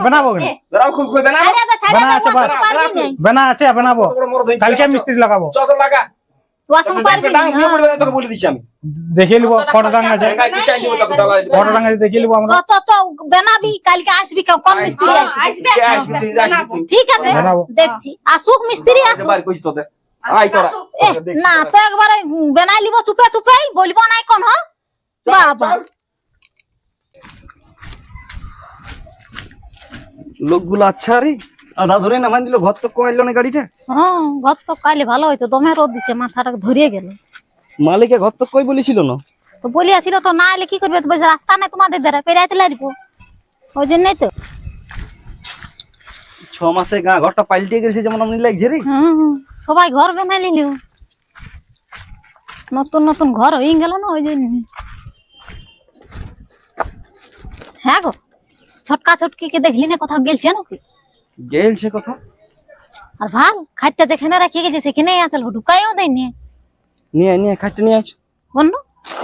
বানাবো কেন? খুব কই বেনা আছে, বানা- বানাবো। কালকে মিস্ত্রি লাগাবো। চল লাগা। হ্যাঁ। দেখে নিবো কটা টাঙ্গা আছে। কটা টাঙ্গা দেখে নিবো আমরা। তো বানাবি কালকে আসবি কোন মিস্ত্রি আসবে? ঠিক আছে বানাবো। দেখছি। আসুক। মিস্ত্রি আসুক। না তো একবারে বেনাই লিব চুপে চুপে বলব নাই কোন হ বাবা। লোকগুলো আচ্ছা রে। আধা ধরে নামান দিল ঘর তো কমাইলো না গাড়িটা? হ্যাঁ গত তো কালে ভালো হইতো দমে রোদ দিছে মাথাটা ধরিয়ে গেল। মালিকে ঘর তো কই বলেছিল না? তো বলিয়াছিল তো না এলে কি করবে? তো রাস্তা নাই তোমাদের দ্বারা পেরাইতে লাগবো। ওই জন্যই তো। ছ মাসে গা ঘরটা পাল্টে গেছে যেমন আমনি লাগছে রে। সবাই ঘর বানাই নিল। নতুন নতুন ঘর হয়ে গেল না ওই জন্য। হ্যাঁ গো। ছটকা ছটকি কে দেখলি না কোথাও গেলছে নাকি গেলছে কথা আর ভালো খাইতে যেখানে রাখিয়ে গেছে সেখানেই আসল ঢুকাইও দেয়নি নিয়ে নিয়ে খাটতে নিয়ে আছ বন্ধ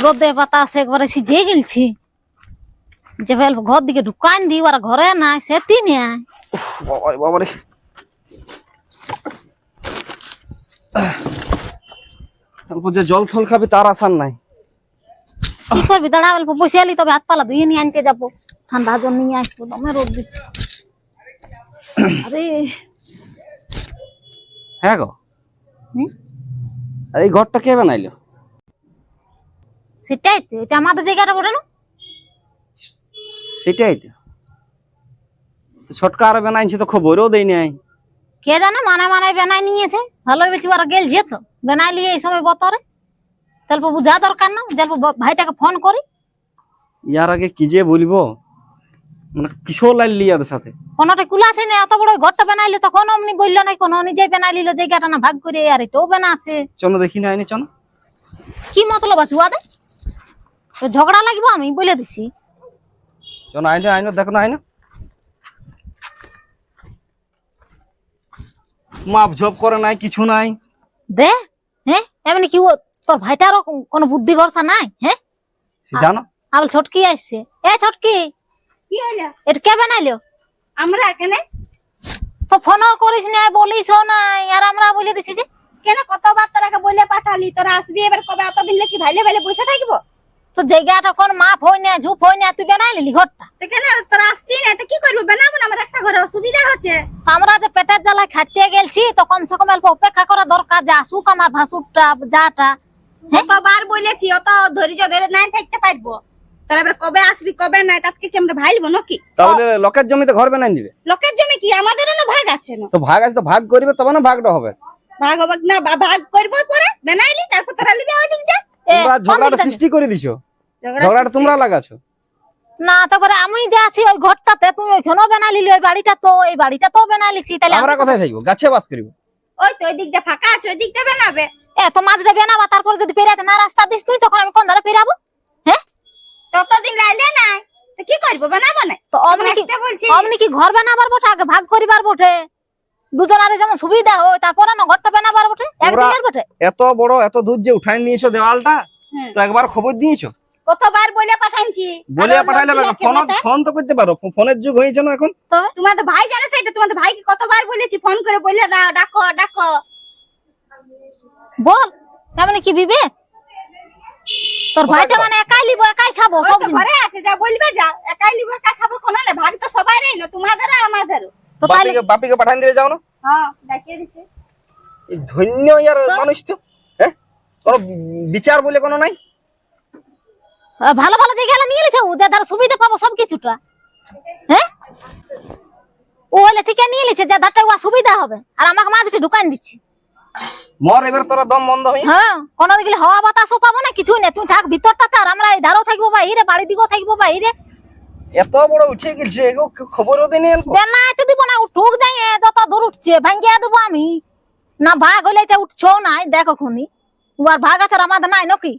রোদে বাতাসে একবারে সিজে গেলছি। যে ফেল ঘর দিকে ঢুকান দি ওরা ঘরে নাই সে তিন বাবা বাবা রে অল্প যে জল থল খাবে তার আসার নাই। কি করবি? দাঁড়া অল্প বসে আলি তবে হাত পালা ধুয়ে নিয়ে আনতে যাব। ঠান্ডা জল নিয়ে আসব দমে রোদ দিচ্ছে। আরে হ্যাঁ গো। আর এই ঘরটা কে বানাইলো? সেটাই তো এটা আমাদের জায়গাটা বলে না? সেটাই তো। ছোটকা আর বানাইছে তো খবরও দেয় নাই। কে জানে মানে মানে বেনাই নিয়েছে। ভালো বেশি ওরা গেলছে তো। বেনাই নিয়ে এই সময় বতরে। তাহলে বুঝা দরকার না তাহলে ভাইটাকে ফোন করি। ইয়ার আগে কি যে বলব? মানে কিশোর লাইলি ইয়াদের সাথে? কোনটা কুলা আছে না? এত বড় ঘরটা বানাইলে তখন অমনি বলল না কোনো নিজে বানাই জায়গাটা না ভাগ করে আর এটাও বানা আছে চলো দেখি না আইনি চলো কি মতলব আছে ওয়াদে তো ঝগড়া লাগবে আমি বলে দিছি। চলো আইনো আইনো দেখো না আইনো। মাপ ঝোপ করে নাই কিছু নাই। দে হ্যাঁ এমনি কি তোর ভাইটারও কোনো বুদ্ধি ভরসা নাই হ্যাঁ সেটা না আবার ছটকি আসছে এ ছটকি কি হলো এটা কে বানাইলো? আমরা তো ফোনও করিস না বলিস নাই আর আমরা বলে দিছি যে কেন কতবার তোরাকে বলে পাঠালি? তোরা আসবি এবার কবে? অতদিন কি ভাইলে ভাইলে বসে থাকব? তো জায়গাটা কোন মাপ হই না ঝুপ হই না তুই বানাই নিলি ঘরটা? তো কেন তোরা না? তো কি করব? বানাবো না আমার একটা ঘরে অসুবিধা হচ্ছে। তো আমরা যে পেটের জ্বালায় খাটতে গেলছি তো কমসে কম অল্প অপেক্ষা করা দরকার যে আসুক আমার ভাসুরটা যাটা হ্যাঁ? কতবার বলেছি অত ধৈর্য ধরে নাই থাকতে পারব। তোরা এবার কবে আসবি কবে নাই তাকে কি আমরা ভাইলবো নাকি? তাহলে লোকের জমিতে ঘর বানাই দিবে। লোকের জমি কি? আমাদেরও না ভাগ আছে না? তো ভাগ আছে তো ভাগ করিবে তবে না ভাগটা হবে। ভাগ হবে না ভাগ করব পরে বানাইলি তারপর তোরা নিবি ওই দিক যা। তোমরা ঝগড়াটা সৃষ্টি করে দিছো। ঝগড়াটা তোমরা লাগাছো। না তারপরে আমি যে আছি ওই ঘরটাতে তুমি ওইখানেও বানাই নিলি ওই বাড়িটা তো এই বাড়িটা তো বানাই লিছি তাহলে আমরা আমি- কোথায় থাকব? গাছে বাস করিব। ওই তো ওই দিকটা ফাঁকা আছে ওই দিকটা বানাবে। এ তো মাঝটা বানাবা তারপর যদি পেরাতে না রাস্তা দিস তুই তখন আমি কোন ধারে পেরাবো ততদিন লাইলে নাই। তো কি করব বানাবো না তো অমনি কি বলছি অমনি কি ঘর বানাবার বটে? আগে ভাগ করিবার বটে। দুজনারে যেমন সুবিধা হয় তারপরে না ঘরটা বানাবার বটে? একদিনের বটে? এত বড় এত দূর যে উঠাই নিয়েছো দেওয়ালটা তো একবার খবর দিয়েছ? কতবার বলে পাঠাইছি? বলে পাঠাইলে ফোন ফোন তো করতে পারো। ফোনের যুগ হয়েছে না এখন? তবে তোমাদের ভাই জানে সেটা তোমাদের ভাইকে কতবার বলেছি ফোন করে বলে দাও ডাকো ডাকো। বল তেমনি কি বিবেক? তোর ভাইটা মানে একাই লিব একাই খাব সব ঘরে আছে যা বলবে যা। একাই লিবে একা খাব কোনো না ভাগ তো সবাই না তোমাদের আর আমাদেরও। তো বাপিকে বাপিকে পাঠাই দিলে যাও না? হ্যাঁ ডাকিয়ে দিছে ধন্য ইয়ার মানুষ তো হ্যাঁ? কোনো বিচার বলে কোনো নাই? ভালো ভালো জায়গা নিয়ে নিছে ও যে ধারে সুবিধা পাবো সব কিছুটা। হ্যাঁ? ও হলে ঠিক নিয়ে নিছে যে ধারটা ওয়া সুবিধা হবে। আর আমাকে মাঝে ঢুকান দিচ্ছে। মর এবার তোরা দম বন্ধ হই। হ্যাঁ কোনো দিকে হাওয়া বাতাসও পাবো না কিছুই না তুই থাক আমরা এই ধারও থাকব বা বাড়ি দিকেও থাকব এত বড় উঠে গেছে এগো খবরও দেনি বেনা এতে দিব না ও ঠুক যাই যত দূর উঠছে ভাঙ্গিয়া দেবো আমি। না ভাগ হইলে এটা উঠছো নাই দেখো খুনি। উয়ার ভাগ আছে আমাদের নাই নাকি?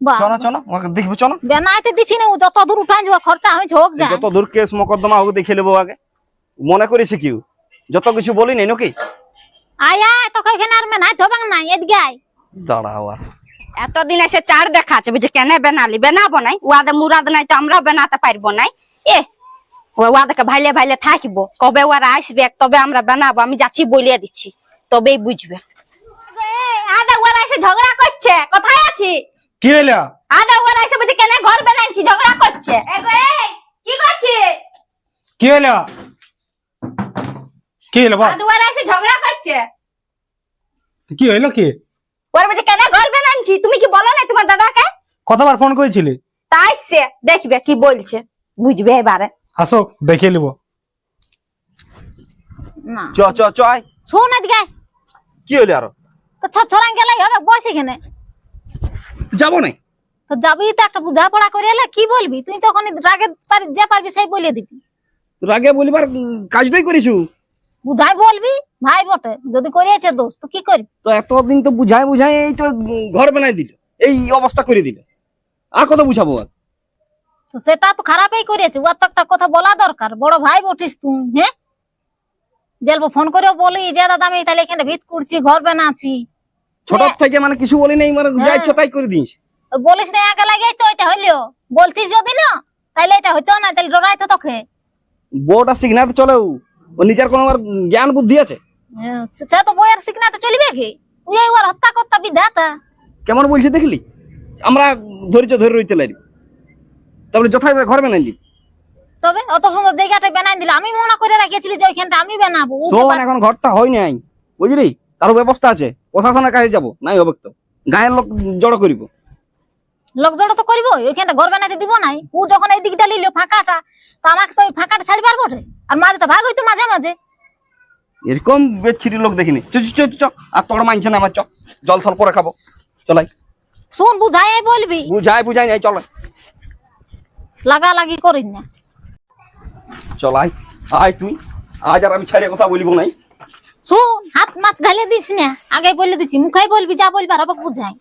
বাহ। চলো চলো ওকে দেখব চলো। বেনা দিছি না ও যত দূর উঠান যাওয়া খরচা যত দূর কেস মকদ্দমা হোক দেখে নেব আগে। মনে করেছি কি যত কিছু বলি নাই নাকি? আয় এখানে আর নাই তো বাং এদিকে আয় দাঁড়াও এতদিন এসে চার দেখাচ্ছে বুঝে কেন বেনালি বেনাবো নাই ওয়াদে মুরাদ নাই তো আমরাও বেনাতে পারব নাই। এ ওয়াদেরকে ভাইলে ভাইলে থাকব কবে ওরা আসবে তবে আমরা বানাবো আমি যাচ্ছি বলিয়ে দিচ্ছি তবেই বুঝবে। আদা ওরা এসে ঝগড়া করছে কোথায় আছি? কি হইল? আদা ওরা এসে বলছে কেন ঘর বানাইছি ঝগড়া করছে। কি করছে? কি হইল? কি হইল আদা ওরা এসে ঝগড়া করছে। কি হইল কি? ওরা বলছে কেন ঘর বানাইছি তুমি কি বলো না তোমার দাদাকে? কতবার ফোন করেছিলি? তাই সে দেখবে কি বলছে। বুঝবে এবারে। আসো দেখে নিব। না। চ চ চ আয়। শোন আয়। কি হইল আরও? তো ছ ছড়ান গেলে হবে বস এখানে। যাব না তো যাবি তো একটা বুঝা পড়া করে এলে কি বলবি? তুই তখন রাগে পারবি যে পারবি সেই বলে দিবি। রাগে বলিবার কাজটাই করেছু? বুঝাই বলবি? ভাই বটে। যদি করিয়েছে দোষ তো কি করবি তো এতদিন তো বুঝাই বুঝাই এই তো ঘর বানাই দিল। এই অবস্থা করে দিল। আর কত বুঝাবো আর? তো সেটা তো খারাপই করেছে। ওর তো একটা কথা বলা দরকার। বড় ভাই বটিস তুই হ্যাঁ? জেলবো ফোন করেও বলি যে দাদা আমি তাহলে এখানে ভিত করছি ঘর বানাচ্ছি। ছোট থেকে মানে কিছু বলি নাই মানে যা ইচ্ছা তাই করে দিস। বলিস না আগে লাগে তো এটা হইল বলতিস যদি না তাহলে এটা হইতো না তাহলে ডরাইতো তোকে। বউটা শিখনাতে চলেও। ও নিজের কোনো জ্ঞান বুদ্ধি আছে? হ্যাঁ, সে তো বইয়ের শিখনাতে চলবে কি? তুই ওর হত্যা করতা বিধাতা। কেমন বলছে দেখলি? আমরা ধৈর্য ধরে রইতে লাগি। তারপরে যথাযথ ঘর বানাই দিই। তবে অত সুন্দর জায়গাটা বানাই দিলে আমি মনে করে রেখেছিলি যে ওইখানটা আমি বানাবো শোন এখন ঘরটা হয় নাই। বুঝলি? তার ব্যবস্থা আছে। প্রশাসনের কাছে যাব নাই হবে তো। গায়ের লোক জড়ো করিব। লোক জড়ো তো করব ওইখানটা ঘর বানাইতে দিব নাই। ও যখন এই দিকটা নিল ফাঁকাটা তো আমাকে তো ওই ফাঁকাটা ছাড়ি পারব আর মাঝটা ভাগ হইতো মাঝে মাঝে। এরকম বেচ্ছিরি লোক দেখিনি। চ চ, চ চ আর তোর মানছে না আমার চ জল থল পরে খাব। চলাই। শুন বুঝাই বলবি? বুঝাই বুঝাই নাই চল লাগা লাগি করিস না। চলাই। আয় তুই। আজ আর আমি ছাড়িয়ে কথা বলিব নাই। শুন হাত মাত ঘালে দিস না। আগে বলে দিচ্ছি মুখাই বলবি যা বলবি আর হবে বুঝাই।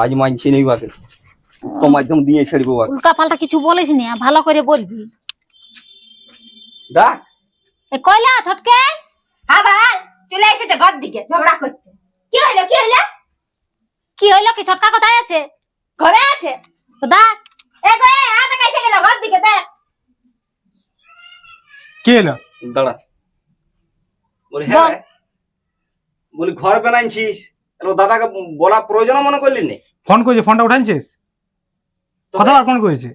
আজ মানছি নেই বাকে তো মাধ্যম দিয়ে ছাড়িব উল্টা পাল্টা কিছু বলিস না ভালো করে বলবি। ডাক এ কয়লা ছটকে হ্যাঁ ভাই চলে এসেছে ঘর দিকে ঝগড়া করছে। কি হইল কি হইল? কি হইল কি? ছটকা কোথায় আছে? ঘরে আছে? তো ডাক এগো এই আদা কাইসে গেল ঘর দিকে দেখ। কি হইল দাঁড়া। বলি হ্যাঁ বলি। ঘর বানাইছিস? দাদাকে বলা প্রয়োজন মনে করলি নে? ফোন করেছে ফোনটা উঠাইছিস? কতবার ফোন করেছে?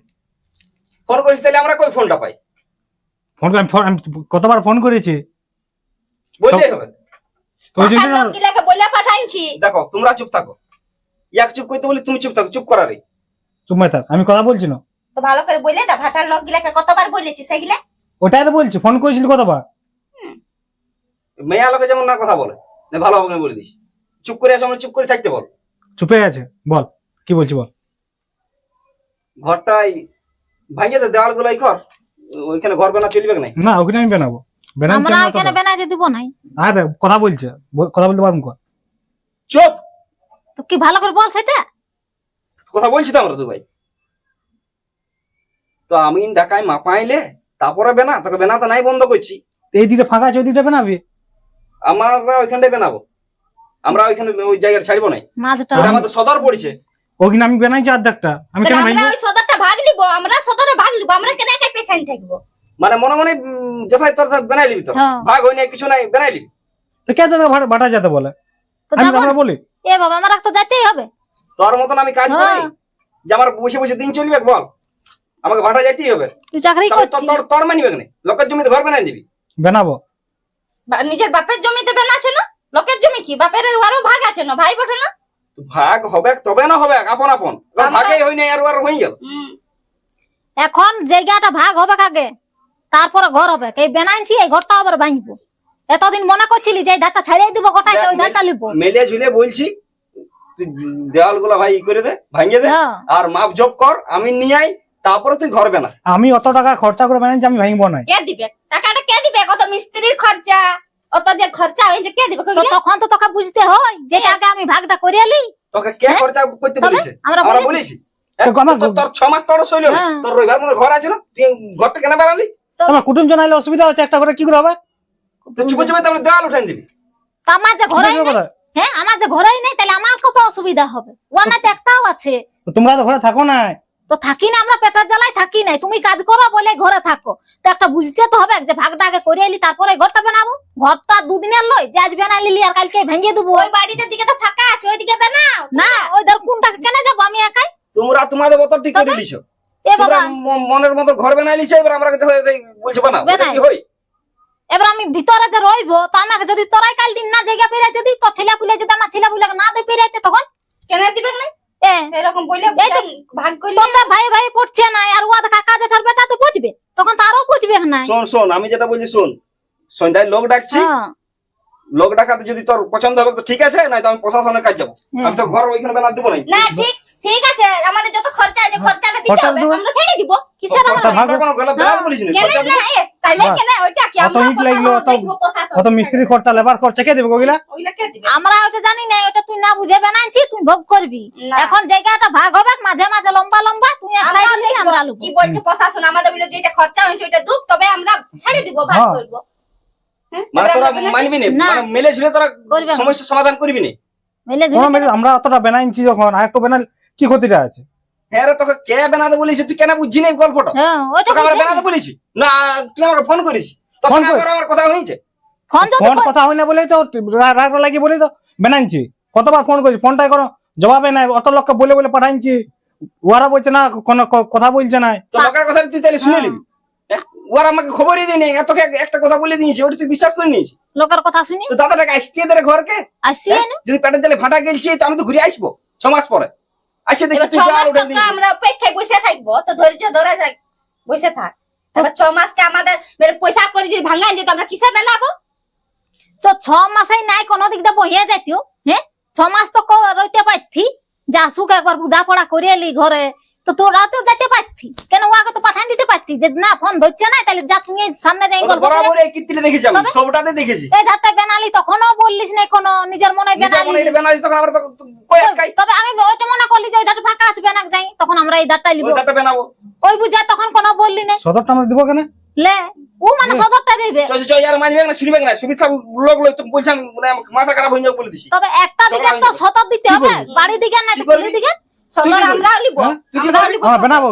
ফোন তাহলে আমরা কই ফোনটা পাই? ফোন আমি কতবার ফোন করেছি? বললেই হবে। ওই জন্য লোক বলে পাঠাইছি। দেখো তোমরা চুপ থাকো। এক চুপ করতে বলি তুমি চুপ থাকো চুপ চুপ আমি কথা বলছি না। তো ভালো করে বলে দা ভাটার লোক গিলাকে কতবার বলেছি সেগুলা ওটাই তো বলছি ফোন করেছিলি কতবার? মেয়া লোকে যেমন না কথা বলে না ভালো হবে বলে দিস। চুপ করে আসো আমরা চুপ করে থাকতে বল। চুপে আছে বল কি বলছি বল। ঘরটাই ভাঙিয়ে দে দেওয়াল গুলাই ঘর। ওইখানে ঘর বানা চলবে নাই? না ওখানে আমি বানাবো। আমরা এখানে কথা? বানাইতে দিব নাই। আর কথা বলছে। কথা বলতে পারব চুপ! তো কি ভালো করে বল সেটা কথা বলছি তো আমরা তো ভাই। তো আমি ঢাকায় মাপাইলে তারপরে বেনা তোকে বেনাতে নাই বন্ধ করছি। এই দিকটা ফাঁকা আছে ওই দিকটা বানাবি? আমরা ওইখানটাই বানাবো। আমরা ওইখানে ওই জায়গাটা ছাড়বো নাই। আমাদের সদর পড়েছে। ওখানে আমি বানাইছি আমি কেন আমরা ওই সদরটা ভাগ নিব আমরা সদরে ভাগ নিব আমরা কেন একাই থাকব? মানে মনে মনে যথায় তোর বানাই লিবি তো? হ্যাঁ। ভাগ হই নাই কিছু নাই বানাই লিবি তো কে জায়গা ভাড়া- ভাটা যেতে বলে? আমি বলি? এ বাবা আমার তো যেতেই হবে। তোর মতন আমি কাজ করি হ্যাঁ। যে আমার বসে বসে দিন চলবে বল। আমাকে ভাটা যাইতেই হবে। তুই চাকরি করছিস। তোর তোর মানিবে না লোকের জমিতে ঘর বানাই দিবি বানাবো। নিজের বাপের জমিতে বেনা আছে না? লোকের জমি কি? বাপের আরও ভাগ আছে না? ভাই বটে না? ভাগ হবে তবে না হবে আপন আপন। ভাগেই হই নাই আর আর হয়ে গেল। এখন জায়গাটা ভাগ হবে আগে তারপরে ঘর হবে এই বেনাইছি এই ঘরটা আবার ভাঙবো। এতদিন মনে করছিলি যে ধারটা ছাড়িয়ে দিব গোটাই তো ওই ধারটা লিখব মেলে ঝুলে বলছি তুই দেওয়ালগুলা ভাই ই করে দে ভাঙিয়ে দে হ্যাঁ। আর মাপ জব কর আমি নিয়ে আই তারপরে তুই ঘর বানা। আমি অত টাকা খরচা করে বানাইছি আমি ভাঙবো না কে দিবে? টাকাটা কে দিবে? কত মিস্ত্রির খরচা। অত যে খরচা হয়েছে কে দিবে তো তখন তো তোকে বুঝতে হয় যে আগে আমি ভাগটা করিয়ে লি তোকে কে? খরচা করতে বলেছে? আমরা আমরা বলেছি। বলেছি? তো আমার- তোর- তোর ছ মাস তোর শৈল। তোর রবিবার মতো ঘর আছে না? তুই ঘরটা কেন বানালি? তোমার কুটুম জানাইলে অসুবিধা হচ্ছে একটা করে কি করে হবে? চুপে চুপে তাহলে দেওয়াল উঠাই দিবি আমার যে কথা? হ্যাঁ আমার যে ঘরেই নেই তাহলে আমার কত অসুবিধা হবে? ওনাতে একটাও আছে। তোমরা তো ঘরে থাকো না তো থাকি না আমরা পেটের জ্বালায় থাকি নাই। তুমি কাজ করো বলে ঘরে থাকো। তো একটা বুঝতে তো হবে যে ভাগটা আগে করে এলি তারপরে ঘরটা বানাবো। ঘরটা দুদিনের লই যে আজ বানাই লিলি আর কালকে ভেঙে দেবো। ওই বাড়িটার দিকে তো ফাঁকা আছে ওইদিকে বানাও। না ওই ধর কোনটা কেনে যাব আমি একাই? তোমরা তোমাদের মতো ঠিক করে লিছো এ বাবা। মনের মতো ঘর বানাই লিছো এবার আমরা কাছে বলছো বানাও। কি হই? এবার আমি ভিতরে যে রইবো তো আমাকে যদি তোরাই কাল দিন না জায়গা পেরাইতে দিই তো ছেলে পুলে যদি আমার ছেলে পুলে না দেয় পেরাইতে তখন? কেন দিবে না? এরকম বললে এই তো ভাগ করলে ভাই ভাই পড়ছে না আর ওয়া দেখা কাজে ঠার বেটা তো পড়বে তখন তারও পড়বে না। শোন শোন আমি যেটা বলছি শোন। সন্ধ্যায় লোক ডাকছি হ্যাঁ। লোক ডাকাতে যদি তোর পছন্দ হবে তো ঠিক আছে নয়তো আমি প্রশাসনের কাজ যাব। হ্যাঁ। আমি তো ঘর ওইখানে বেলা দেবো নাই না ঠিক ঠিক আছে আমাদের যত খরচা আছে খরচাটা দিতে হবে আমরা ছেড়ে দিব। কিসের কত ভাগ আমরা কোনো গলা বেলা বলিস না কেন না দিবো। এ, তাহলে কেন? ওইটা কি আমরা লাগল, অত মিস্ত্রি খরচা লেবার খরচা কে দেবে ওইগুলা? কে দিবে? আমরা ওটা জানি না ওটা তুই না বুঝে বানাইছি তুই ভোগ করবি। এখন জায়গাটা ভাগ হবে মাঝে মাঝে লম্বা লম্বা তুই এক আমরা সাইড আমরা লুবো। কি বলছে প্রশাসন আমাদের বলে যেটা খরচা হয়েছে ওইটা দুঃখ তবে আমরা ছেড়ে দিব ভাগ হ্যাঁ। করব। হ্যাঁ? মানে তোরা মানবি না। মানে মেলে ঝুলে তোরা। সমস্যার সমাধান করবি না? মিলে ঝুলে আমরা অতটা বানাইছি যখন আর একটু বানাল কি ক্ষতিটা আছে? হ্যাঁ তোকে কে বেনাতে বলিস তুই কেন বুঝছি না গল্পটা? হ্যাঁ তোকে আমরা বুঝে বেনাতে বলিস না তুই আমাকে ফোন করিস। তোর ফোন সঙ্গে কর। একবার আমার কথা হয়েছে? ফোন কথা হয় না বলেই তো রা- রাগ লাগি বলেই তো বানাইছি কতবার ফোন করছি ফোনটাই করো জবাবে নাই। অত লোককে বলে বলে পাঠাইছি ওরা বলছে না কোনো কথা বলছে না তো লোকের কথা তুই তাহলে শুনে হ্যাঁ। নিবি ওরা আমাকে খবরই দিনি এত একটা কথা বলে দিয়েছে ওটা তুই বিশ্বাস করে নিয়েছিস লোকের কথা শুনি। তো দাদাটাকে আসতে ঘরকে। আসি হ্যাঁ? যদি পেটের ফাটা গেলছি তো আমি তো ঘুরে আসব ছ মাস পরে। আসে দেখি তুই যা মাস উঠে আমরা অপেক্ষায় বসে থাকব তো ধৈর্য ধরে থাক বসে থাক। ছ মাসকে আমাদের বের পয়সা করে যদি ভাঙান যেত আমরা কিসে বানাবো তো ছ মাসেই নাই কোনো দিক দিয়ে বহিয়ে যাইতিও হ্যাঁ? ছ মাস তো ক- রইতে পারতি যা সুখ একবার পূজা পড়া করে এলি ঘরে তো তোরা তো যেতে পারতি। কেন ওয়াকে তো পাঠান দিতে পারতি যে না ফোন ধরছে না তাহলে যা তুমি সামনে যাই গল্প বরাবর এই কীর্তিটা দেখেছি আমি? সবটাতে দেখেছি। এই ধারটা বেনালি তখনও বললিস না কোনো নিজের মনে বেনালি। মনে এটা বেনালিস তখন আমরা কই আটকাই তবে আমি ওইটা মনে করলি যে ধারটা ফাঁকা আছে বেনাক যাই তখন আমরা এই ধারটা লিব। ওই দাঁতটা বেনাবো। ওই বুঝা তখন কোনো বললি না। সদরটা আমরা দিব কেন? লে ও মানে সদরটা দেবে। চল চল ইয়ার মানবে না শুনবে না সুবিধা লোক লই তো বলছেন মানে মাথা খারাপ হয়ে যাবে বলে দিছি। তবে একটা দিকে তো সতর দিতে হবে? বাড়ি দিকে না কি কুলি দিকে? হ্যাঁ? হ্যাঁ, বানাবো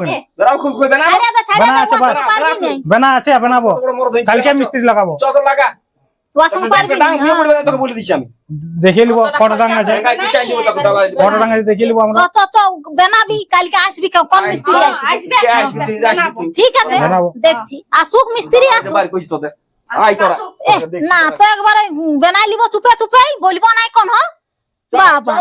কালকে মিস্ত্রি লাগাবো। লাগা। দেখে নিবো কত আছে। কত দেখে নিবো আমরা। বেনাবি কালকে আসবি কোন মিস্ত্রি আসবে? ঠিক আছে। দেখছি। আসুক মিস্ত্রি আসুক। এ না তো একবারে বেনাই লিব চুপে চুপে। বলব নাই কোন। হ বাবা।